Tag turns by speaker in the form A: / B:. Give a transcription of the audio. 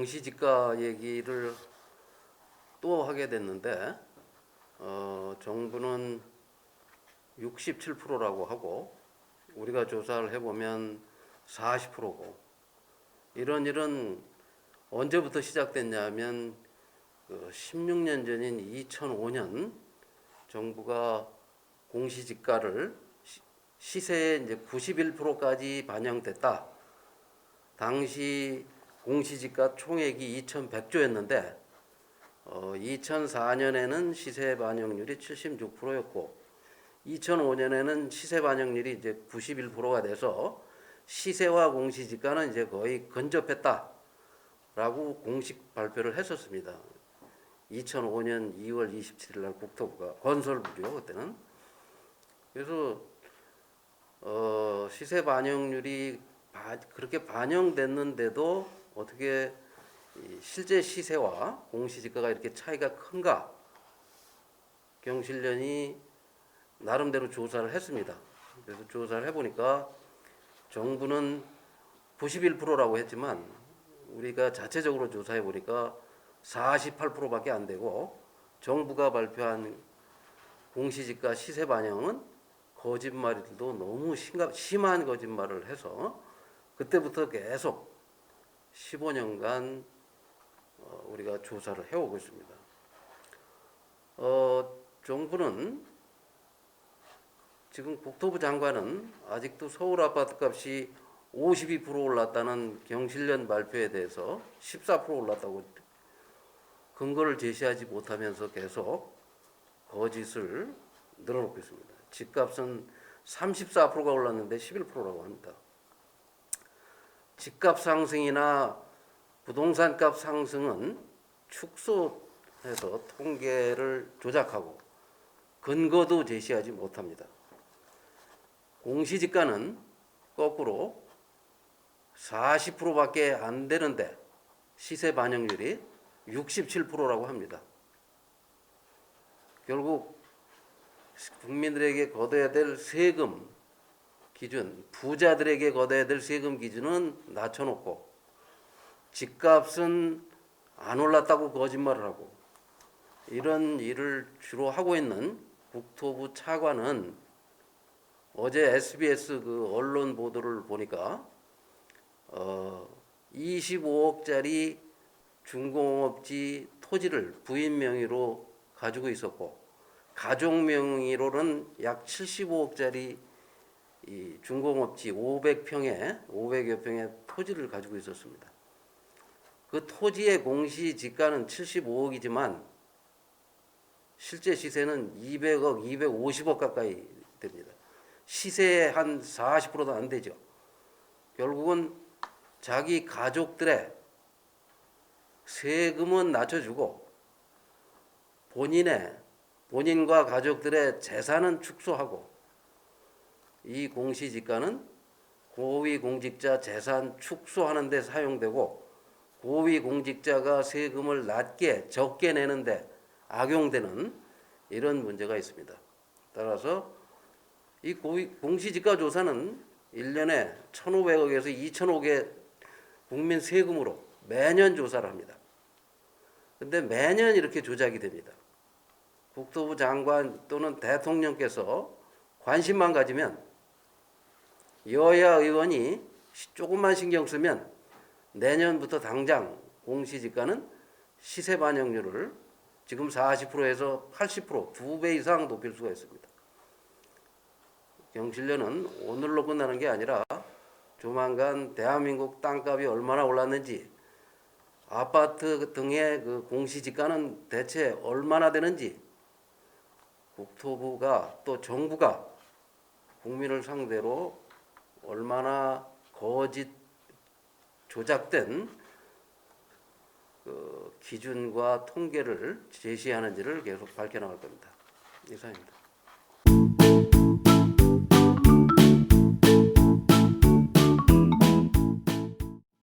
A: 공시지가 얘기를 또 하게 됐는데 어, 정부는 67%라고 하고 우리가 조사를 해보면 40%고 이런 일은 언제부터 시작됐냐면 그 16년 전인 2005년 정부가 공시지가를 시- 시세의 이제 91%까지 반영됐다. 당시 공시지가 총액이 2,100조였는데 어, 2004년에는 시세 반영률이 76%였고 2005년에는 시세 반영률이 이제 91%가 돼서 시세와 공시지가는 이제 거의 근접했다라고 공식 발표를 했었습니다. 2005년 2월 27일 날 국토부가 건설부죠 그때는 그래서 어, 시세 반영률이 바- 그렇게 반영됐는데도 어떻게 이 실제 시세와 공시지가가 이렇게 차이가 큰가? 경실련이 나름대로 조사를 했습니다. 그래서 조사를 해보니까 정부는 91%라고 했지만 우리가 자체적으로 조사해 보니까 48%밖에 안 되고 정부가 발표한 공시지가 시세 반영은 거짓말들도 너무 심각, 심한 거짓말을 해서 그때부터 계속 15년간 어, 우리가 조사를 해오고 있습니다. 어, 정부는 지금 국토부 장관은 아직도 서울 아파트 값이 52% 올랐다는 경실련 발표에 대해서 14% 올랐다고 근거를 제시하지 못하면서 계속 거짓을 늘어놓고 있습니다. 집값은 34%가 올랐는데 11%라고 합니다. 집값 상승이나 부동산 값 상승은 축소해서 통계를 조작하고 근거도 제시하지 못합니다. 공시지가는 거꾸로 40%밖에 안 되는데 시세 반영률이 67%라고 합니다. 결국 국민들에게 걷어야 될 세금 기준, 부자들에게 걷어야 될 세금 기준은 낮춰놓고 집값은 안 올랐다고 거짓말을 하고 이런 일을 주로 하고 있는 국토부 차관은 어제 SBS 그 언론 보도를 보니까 어 25억짜리 중공업지 토지를 부인 명의로 가지고 있었고 가족 명의로는 약 75억짜리 이 중공업지 500평에 500여 평의 토지를 가지고 있었습니다. 그 토지의 공시 지가는 75억이지만 실제 시세는 200억, 250억 가까이 됩니다. 시세의 한 40%도 안 되죠. 결국은 자기 가족들의 세금은 낮춰주고 본인의 본인과 가족들의 재산은 축소하고 이 공시지가는 고위 공직자 재산 축소하는 데 사용되고 고위공직자가 세금을 낮게 적게 내는데 악용되는 이런 문제가 있습니다. 따라서 이 고위, 공시지가 조사는 1년에 1,500억에서 2,000억의 국민 세금으로 매년 조사를 합니다. 근데 매년 이렇게 조작이 됩니다. 국토부 장관 또는 대통령께서 관심만 가지면 여야 의원이 조금만 신경 쓰면 내년부터 당장 공시지가는 시세 반영률을 지금 40%에서 80%두 배 이상 높일 수가 있습니다. 경실련은 오늘로 끝나는 게 아니라 조만간 대한민국 땅값이 얼마나 올랐는지 아파트 등의 그 공시지가는 대체 얼마나 되는지 국토부가 또 정부가 국민을 상대로 얼마나 거짓 조작된 그 기준과 통계를 제시하는지를 계속 밝혀나갈 겁니다. 이상입니다.